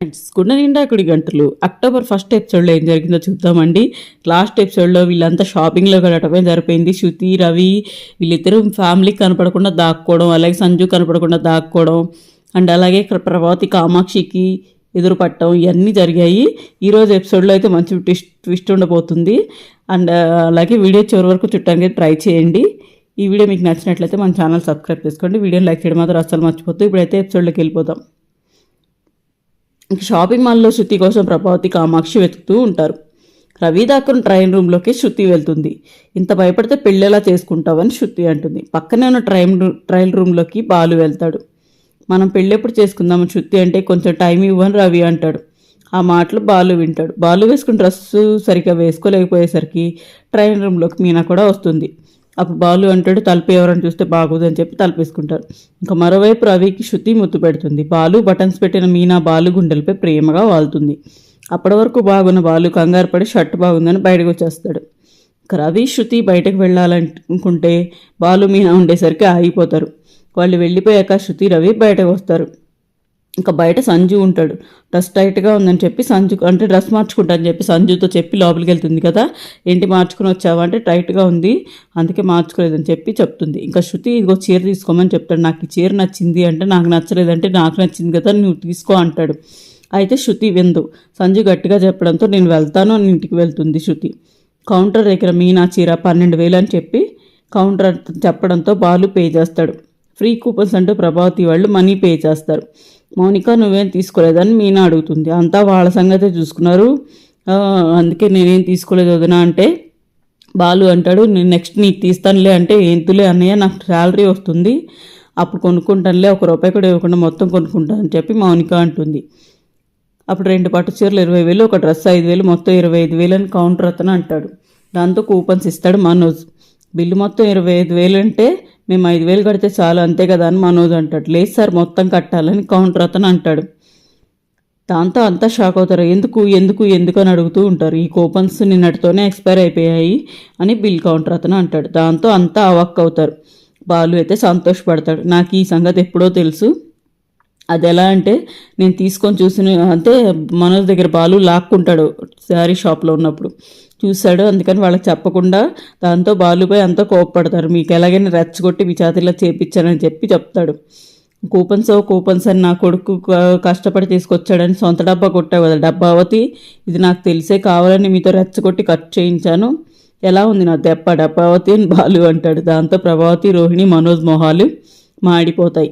Friends గుండె నిండాకుడి గంటలు. October first ఎపిసోడ్లో ఏం జరిగిందో చూద్దామండి. లాస్ట్ ఎపిసోడ్లో వీళ్ళంతా షాపింగ్లో గడటమే జరిపోయింది. శృతి రవి వీళ్ళిద్దరూ ఫ్యామిలీ కనపడకుండా దాక్కోవడం అలాగే సంజు కనపడకుండా దాక్కోవడం అండ్ అలాగే ఇక్కడ ప్రభావతి కామాక్షికి ఎదురు పట్టడం ఇవన్నీ జరిగాయి. ఈరోజు ఎపిసోడ్లో అయితే మంచి ట్విస్ట్ ట్విస్ట్ ఉండబోతుంది. అండ్ అలాగే వీడియో చివరి వరకు చుట్టానికి ట్రై చేయండి. ఈ వీడియో మీకు నచ్చినట్లయితే మన ఛానల్ సబ్స్క్రైబ్ చేసుకోండి. వీడియోని లైక్ చేయడం మాత్రం అస్సలు మర్చిపోతుంది ఇప్పుడైతే ఎపిసోడ్లోకి వెళ్ళిపోతాం షాపింగ్ మాల్లో శృతి కోసం ప్రభావతి కామాక్షి వెతుకుతూ ఉంటారు. రవి దాకను ట్రైన్ రూమ్లోకి శృతి వెళ్తుంది. ఇంత భయపడితే పెళ్ళేలా చేసుకుంటావని శృతి అంటుంది. పక్కనే ఉన్న ట్రైన్ రూ- ట్రైన్ రూమ్లోకి బాలు వెళ్తాడు. మనం పెళ్ళెప్పుడు చేసుకుందాము శృతి అంటే కొంచెం టైం ఇవ్వని రవి అంటాడు. ఆ మాటలు బాలు వింటాడు. బాలు వేసుకుని డ్రెస్సు సరిగ్గా వేసుకోలేకపోయేసరికి ట్రైన్ రూమ్లోకి మీనా కూడా వస్తుంది. అప్పుడు బాలు అంటాడు తలుపు ఎవరని చూస్తే బాగోదని చెప్పి తలపేసుకుంటారు. ఇంకా మరోవైపు రవికి శృతి ముద్దు పెడుతుంది. బాలు బటన్స్ పెట్టిన మీనా బాలు గుండెలపై ప్రేమగా వాలుతుంది అప్పటి వరకు బాగున్న బాలు కంగారు పడి షర్ట్ బాగుందని బయటకు వచ్చేస్తాడు. ఇంకా రవి శృతి బయటకు వెళ్ళాలనుకుంటే బాలు మీనా ఉండేసరికి ఆగిపోతారు. వాళ్ళు వెళ్ళిపోయాక శృతి రవి బయటకు వస్తారు. ఇంకా బయట సంజు ఉంటాడు. డ్రెస్ టైట్గా ఉందని చెప్పి సంజు అంటే డ్రెస్ మార్చుకుంటా అని చెప్పి సంజుతో చెప్పి లోపలికి వెళ్తుంది కదా. ఏంటి మార్చుకుని వచ్చావా అంటే టైట్గా ఉంది అందుకే మార్చుకోలేదని చెప్పి చెప్తుంది. ఇంకా శృతి ఇదిగో చీర తీసుకోమని చెప్తాడు. నాకు ఈ చీర నచ్చింది అంటే నాకు నచ్చలేదంటే నాకు నచ్చింది కదా నువ్వు తీసుకో అంటాడు. అయితే శృతి విందు. సంజు గట్టిగా చెప్పడంతో నేను వెళ్తాను అని ఇంటికి వెళ్తుంది శృతి. కౌంటర్ దగ్గర మీనా చీర పన్నెండు వేలు అని చెప్పి కౌంటర్ చెప్పడంతో బాలు పే చేస్తాడు. ఫ్రీ కూపన్స్ అంటూ ప్రభావతి వాళ్ళు మనీ పే చేస్తారు. మౌనిక నువ్వేం తీసుకోలేదని మీనా అడుగుతుంది. అంతా వాళ్ళ సంగతే చూసుకున్నారు. అందుకే నేనేం తీసుకోలేదు వదినా అంటే బాలు అంటాడు నేను నెక్స్ట్ నీకు తీస్తానులే అంటే ఏంతులే అన్నయ్య నాకు శాలరీ వస్తుంది. అప్పుడు కొనుక్కుంటానులే ఒక రూపాయి కూడా ఇవ్వకుండా మొత్తం కొనుక్కుంటానని చెప్పి మౌనిక అంటుంది. అప్పుడు రెండు పట్టు చీరలు ఇరవై వేలు ఒక డ్రెస్ ఐదు వేలు మొత్తం ఇరవై ఐదు వేలు అని కౌంటర్ అతను అంటాడు. దాంతో కూపన్స్ ఇస్తాడు మనోజ్. బిల్లు మొత్తం ఇరవై ఐదు వేలు అంటే మేము ఐదు వేలు కడితే చాలు అంతే కదా అని మనోజ్ అంటాడు. లేదు సార్ మొత్తం కట్టాలని కౌంటర్ అతను అంటాడు. దాంతో అంతా షాక్ అవుతారు. ఎందుకు ఎందుకు ఎందుకు అని అడుగుతూ ఉంటారు. ఈ కూపన్స్ నిన్నటితోనే ఎక్స్పైర్ అయిపోయాయి అని బిల్ కౌంటర్ అతను అంటాడు. దాంతో అంతా అవాక్ అవుతారు. బాలు అయితే సంతోషపడతాడు. నాకు ఈ సంగతి ఎప్పుడో తెలుసు. అది ఎలా అంటే నేను తీసుకొని చూసిన అంటే మనోజ్ దగ్గర బాలు లాక్కుంటాడు శారీ షాప్లో ఉన్నప్పుడు. చూశాడు. అందుకని వాళ్ళకి చెప్పకుండా దాంతో బాలుపై అంతా కోపపడతారు. మీకు ఎలాగైనా రెచ్చగొట్టి మీ చేతిలో చేపించానని చెప్పి చెప్తాడు. కూపన్స్ కూపన్స్ అని నా కొడుకు కష్టపడి తీసుకొచ్చాడని సొంత డబ్బా కొట్టావు కదా డబ్బా అవతి ఇది నాకు తెలిసే కావాలని మీతో రెచ్చగొట్టి కట్ చేయించాను. ఎలా ఉంది నా దెబ్బ డబ్బావతి అని బాలు అంటాడు. దాంతో ప్రభావతి రోహిణి మనోజ్ మొహాలు మాడిపోతాయి.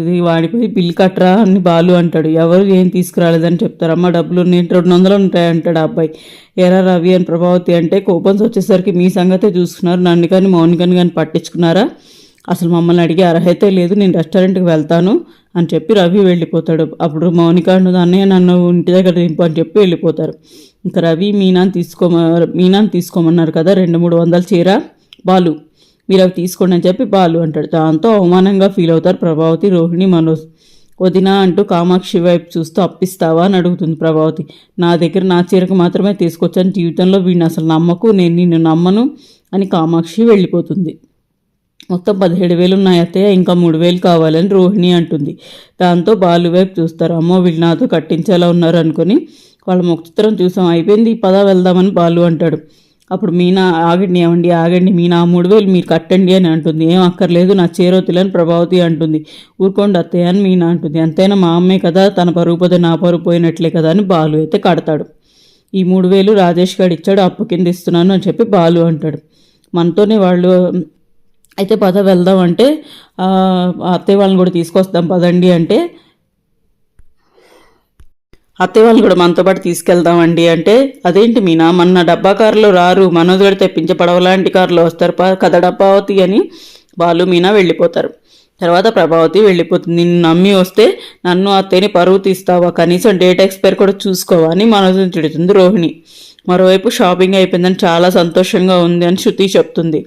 ఇది వాడిపోయి బిల్ కట్టరా అని బాలు అంటాడు. ఎవరు ఏం తీసుకురాలేదని చెప్తారు. అమ్మ డబ్బులు నేను రెండు వందలు ఉంటాయి అంటాడు ఆ అబ్బాయి. ఎరా రవి అని ప్రభావతి అంటే కూపన్స్ వచ్చేసరికి మీ సంగతే చూసుకున్నారు. నన్ను కానీ మౌనికని కానీ పట్టించుకున్నారా? అసలు మమ్మల్ని అడిగే అర్హత లేదు. నేను రెస్టారెంట్కి వెళ్తాను అని చెప్పి రవి వెళ్ళిపోతాడు. అప్పుడు మౌనిక అంటుంది అన్నయ్య నన్ను ఇంటి దగ్గర దింపు అని చెప్పి వెళ్ళిపోతారు. ఇంకా రవి మీనాన్ని తీసుకోమ మీనాన్ని తీసుకోమన్నారు కదా. రెండు మూడు వందల చీర? బాలు మీరు అవి తీసుకోండి అని చెప్పి బాలు అంటాడు. దాంతో అవమానంగా ఫీల్ అవుతారు ప్రభావతి రోహిణి మనోజ్. వదినా అంటూ కామాక్షి వైపు చూస్తూ అప్పిస్తావా అని అడుగుతుంది ప్రభావతి. నా దగ్గర నా చీరకు మాత్రమే తీసుకొచ్చాను. జీవితంలో వీడిని అసలు నమ్మకు నేను నిన్ను నమ్మను అని కామాక్షి వెళ్ళిపోతుంది. మొత్తం పదిహేడు వేలు ఉన్నాయి అత్తయ్య ఇంకా మూడు వేలు కావాలని రోహిణి అంటుంది. దాంతో బాలు వైపు చూస్తారు. అమ్మో వీళ్ళు నాతో కట్టించేలా ఉన్నారు అనుకుని వాళ్ళ ముఖచిత్రం చూసాం. అయిపోయింది పద వెళ్దామని బాలు అంటాడు. అప్పుడు మీనా ఆగండి ఏమండి ఆగండి మీనా మూడు వేలు మీరు కట్టండి అని అంటుంది. ఏం అక్కర్లేదు నా చేరోతులని ప్రభావతి అంటుంది. ఊరుకోండి అత్తయ్య అని మీనా అంటుంది. ఎంతైనా మా అమ్మే కదా తన పరుగు పోతే నా పరుగు పోయినట్లే కదా అని బాలు అయితే కడతాడు. ఈ మూడు వేలు రాజేష్ గారు ఇచ్చాడు అప్పు కింద ఇస్తున్నాను అని చెప్పి బాలు అంటాడు. మనతోనే వాళ్ళు అయితే పద వెళ్దాం అంటే అత్తయ్య వాళ్ళని కూడా తీసుకొస్తాం పదండి అంటే అత్తయ్య వాళ్ళని కూడా మనతో పాటు తీసుకెళ్దామండి అంటే అదేంటి మీనా మొన్న డబ్బా కారులో రారు మనోజ్ గడి తెప్పించే పడవ లాంటి కారులో వస్తారు కథ డబ్బావతి అని వాళ్ళు మీనా వెళ్ళిపోతారు. తర్వాత ప్రభావతి వెళ్ళిపోతుంది. నిన్ను నమ్మి వస్తే నన్ను అత్తయ్యని పరువు తీస్తావా? కనీసం డేట్ ఎక్స్పైర్ కూడా చూసుకోవా? అని మనోజ్ని తిడుతుంది రోహిణి. మరోవైపు షాపింగ్ అయిపోయిందని చాలా సంతోషంగా ఉంది అని శృతి చెప్తుంది.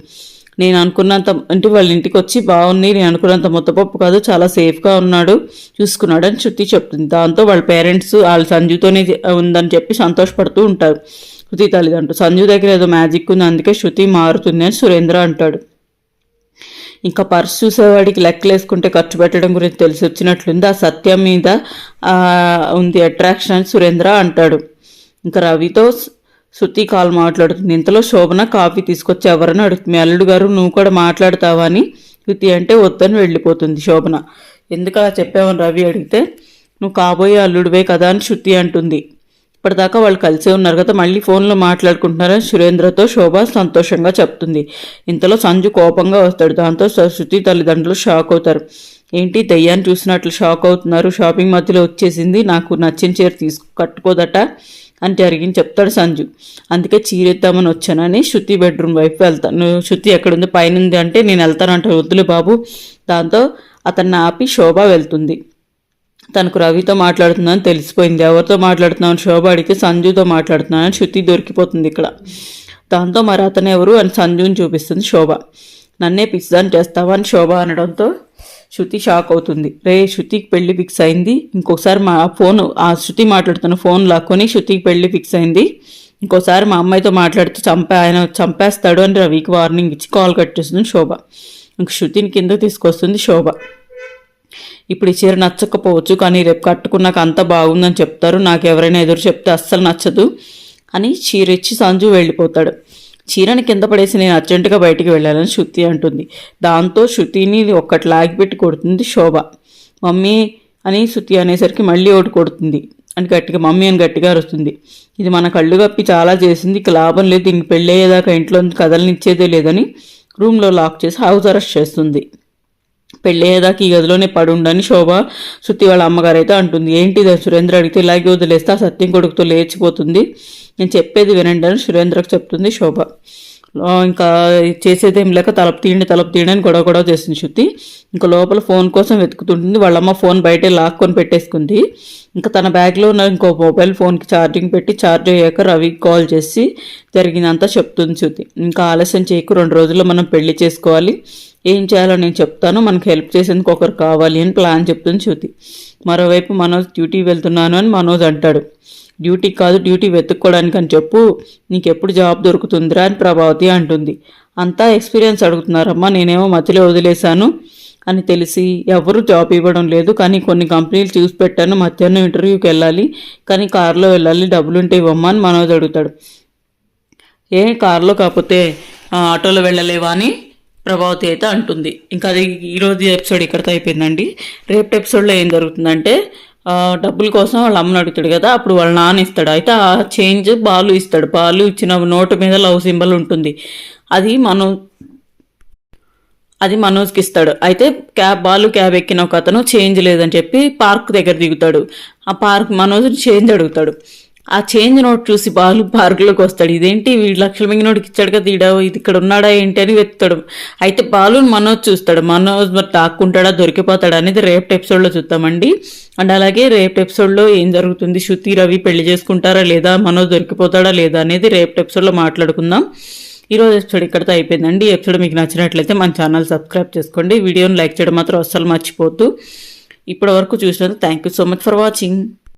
నేను అనుకున్నంత అంటే వాళ్ళ ఇంటికి వచ్చి బాగుంది నేను అనుకున్నంత ముద్దపప్పు కాదు చాలా సేఫ్గా ఉన్నాడు చూసుకున్నాడు అని శృతి చెప్తుంది. దాంతో వాళ్ళ పేరెంట్స్ వాళ్ళ సంజుతోనే ఉందని చెప్పి సంతోషపడుతూ ఉంటారు. శృతి తల్లిదండ్రులు సంజు దగ్గర ఏదో మ్యాజిక్ ఉంది అందుకే శృతి మారుతుంది అని సురేంద్ర అంటాడు. ఇంకా పర్స్ చూసేవాడికి లెక్కలేసుకుంటే ఖర్చు పెట్టడం గురించి తెలిసి వచ్చినట్లుంది. ఆ సత్యం మీద ఉంది అట్రాక్షన్ అని సురేంద్ర అంటాడు. ఇంకా రవితో శృతి కాల్ మాట్లాడుతుంది. ఇంతలో శోభన కాఫీ తీసుకొచ్చి ఎవరని అడుగుతుంది. "మీ అల్లుడు గారు నువ్వు కూడా మాట్లాడతావా అని శృతి అంటే వద్దని వెళ్ళిపోతుంది శోభన. ఎందుకు అలా చెప్పావని రవి అడిగితే నువ్వు కాబోయే అల్లుడివే కదా అని శృతి అంటుంది. ఇప్పటిదాకా వాళ్ళు కలిసే ఉన్నారు కదా మళ్ళీ ఫోన్లో మాట్లాడుకుంటున్నారని సురేంద్రతో శోభ సంతోషంగా చెప్తుంది. ఇంతలో సంజు కోపంగా వస్తాడు. దాంతో శృతి తల్లిదండ్రులు షాక్ అవుతారు. ఏంటి దయ్యాన్ని చూసినట్లు షాక్ అవుతున్నారు? షాపింగ్ మధ్యలో వచ్చేసింది. నాకు నచ్చిన చీర తీసుకు కట్టుకోదట. అని జరిగింది. చెప్తాడు సంజు. అందుకే చీరెత్తామని వచ్చానని శృతి బెడ్రూమ్ వైపు వెళ్తాను. శృతి ఎక్కడుంది? పైన ఉంది అంటే నేను వెళ్తానంటే వద్దులే బాబు. దాంతో అతన్ని ఆపి శోభ వెళ్తుంది. తనకు రవితో మాట్లాడుతుందని తెలిసిపోయింది. ఎవరితో మాట్లాడుతున్నాను శోభ అడిగితే సంజుతో మాట్లాడుతున్నానని శృతి దొరికిపోతుంది ఇక్కడ. దాంతో మరి అతను ఎవరు? అని సంజుని చూపిస్తుంది శోభ. నన్నే పిజ్జాని చేస్తావా? అని శోభ అనడంతో శృతి షాక్ అవుతుంది. రే శృతికి పెళ్ళి ఫిక్స్ అయింది. ఇంకోసారి మా ఫోన్ ఆ శృతి మాట్లాడుతున్న ఫోన్ లాక్కొని శృతికి పెళ్ళి ఫిక్స్ అయింది. ఇంకోసారి మా అమ్మాయితో మాట్లాడుతూ చంపే ఆయన చంపేస్తాడు అని రవికి వార్నింగ్ ఇచ్చి కాల్ కట్ చేస్తుంది శోభ. ఇంక శృతిని కింద తీసుకొస్తుంది శోభ. ఇప్పుడు ఈ చీర నచ్చకపోవచ్చు కానీ రేపు కట్టుకున్నాక అంత బాగుందని చెప్తారు. నాకు ఎవరైనా ఎదురు చెప్తే అస్సలు నచ్చదు. అని చీర ఇచ్చి సంజు వెళ్ళిపోతాడు. చీరని కింద పడేసి నేను అర్జెంటుగా బయటికి వెళ్ళాలని శృతి అంటుంది. దాంతో శృతిని ఒక్కటి లాగిపెట్టి కొడుతుంది శోభ. మమ్మీ అని శృతి అనేసరికి మళ్ళీ ఒకటి కొడుతుంది. అని గట్టిగా మమ్మీ అని గట్టిగా అరుస్తుంది. ఇది మన కళ్ళు కప్పి చాలా చేసింది ఇక లాభం లేదు దీనికి పెళ్ళయ్యేదాకా ఇంట్లో కదలనిచ్చేదే లేదని రూమ్లో లాక్ చేసి హౌస్ అరెస్ట్ చేస్తుంది. పెళ్ళయ్యేదాకా ఈ గదిలోనే పడుండని శోభ శృతి వాళ్ళ అమ్మగారు అయితే అంటుంది. ఏంటి ఇది? సురేంద్ర అడిగితే ఇలాగే వదిలేస్తే ఆ సత్యం కొడుకుతో లేచిపోతుంది. నేను చెప్పేది వినండి అని సురేంద్రకు చెప్తుంది శోభ. ఇంకా చేసేదేం లేక తలుపు తీయండి తలుపు తీయండి అని గొడవ గొడవ చేస్తుంది శృతి. ఇంకా లోపల ఫోన్ కోసం వెతుకుతుంటుంది. వాళ్ళమ్మ ఫోన్ బయటే లాక్కొని పెట్టేసుకుంది. ఇంకా తన బ్యాగ్లో ఉన్న ఇంకో మొబైల్ ఫోన్కి ఛార్జింగ్ పెట్టి ఛార్జ్ అయ్యాక రవికి కాల్ చేసి జరిగిందంతా చెప్తుంది శృతి. ఇంకా ఆలస్యం చేయకు రెండు రోజుల్లో మనం పెళ్ళి చేసుకోవాలి. ఏం చేయాలో నేను చెప్తాను. మనకు హెల్ప్ చేసేందుకు ఒకరు కావాలి అని ప్లాన్ చెప్తుంది శృతి. మరోవైపు మనోజ్ డ్యూటీ వెళ్తున్నాను అని మనోజ్ అంటాడు. డ్యూటీ కాదు డ్యూటీ వెతుక్కోవడానికి అని చెప్పు. నీకు ఎప్పుడు జాబ్ దొరుకుతుందిరా అని ప్రభావతి అంటుంది. అంతా ఎక్స్పీరియన్స్ అడుగుతున్నారమ్మా. నేనేమో మధ్యలో వదిలేశాను అని తెలిసి ఎవరు జాబ్ ఇవ్వడం లేదు. కానీ కొన్ని కంపెనీలు చూసి పెట్టాను. మధ్యాహ్నం ఇంటర్వ్యూకి వెళ్ళాలి. కానీ కారులో వెళ్ళాలి. డబ్బులుంటే ఇవ్వమ్మా అని మనోజ్ అడుగుతాడు. ఏ కారులో కాకపోతే ఆటోలో వెళ్ళలేవా అని ప్రభావతి అయితే అంటుంది. ఇంకా అది ఈరోజు ఎపిసోడ్ ఇక్కడితో అయిపోయిందండి. రేపటి ఎపిసోడ్లో ఏం జరుగుతుందంటే డబ్బుల కోసం వాళ్ళ అమ్మని అడుగుతాడు కదా అప్పుడు వాళ్ళ నాన్న ఇస్తాడు. అయితే ఆ చేంజ్ బాలు ఇస్తాడు. బాలు ఇచ్చిన నోటు మీద లవ్ సింబల్ ఉంటుంది. అది మనం అది మనోజ్కి ఇస్తాడు. అయితే క్యాబ్ బాలు క్యాబ్ ఎక్కిన ఒక అతను చేంజ్ లేదని చెప్పి పార్క్ దగ్గర దిగుతాడు. ఆ పార్క్ మనోజ్ చేంజ్ అడుగుతాడు. ఆ చేంజ్ నోట్ చూసి బాలు పార్కులోకి వస్తాడు. ఇదేంటి? వీడు లక్షల మింగినోడికి ఇచ్చాడు కదా ఈడ ఇది ఇక్కడ ఉన్నాడా ఏంటి అని వెతుతాడు అయితే బాలుని మనోజ్ చూస్తాడు. మనోజ్ మరి తాక్కుంటాడా దొరికిపోతాడా అనేది రేపటి ఎపిసోడ్లో చూద్దామండి. అండ్ అలాగే రేపటి ఎపిసోడ్లో ఏం జరుగుతుంది? శృతి రవి పెళ్ళి చేసుకుంటారా లేదా? మనోజ్ దొరికిపోతాడా లేదా అనేది రేపటి ఎపిసోడ్లో మాట్లాడుకుందాం. ఈరోజు ఎపిసోడ్ ఇక్కడితో అయిపోయిందండి. ఎపిసోడ్ మీకు నచ్చినట్లయితే మన ఛానల్ సబ్స్క్రైబ్ చేసుకోండి. వీడియోని లైక్ చేయడం మాత్రం అస్సలు మర్చిపోతూ ఇప్పటి వరకు చూసినందుకు thank you so much for watching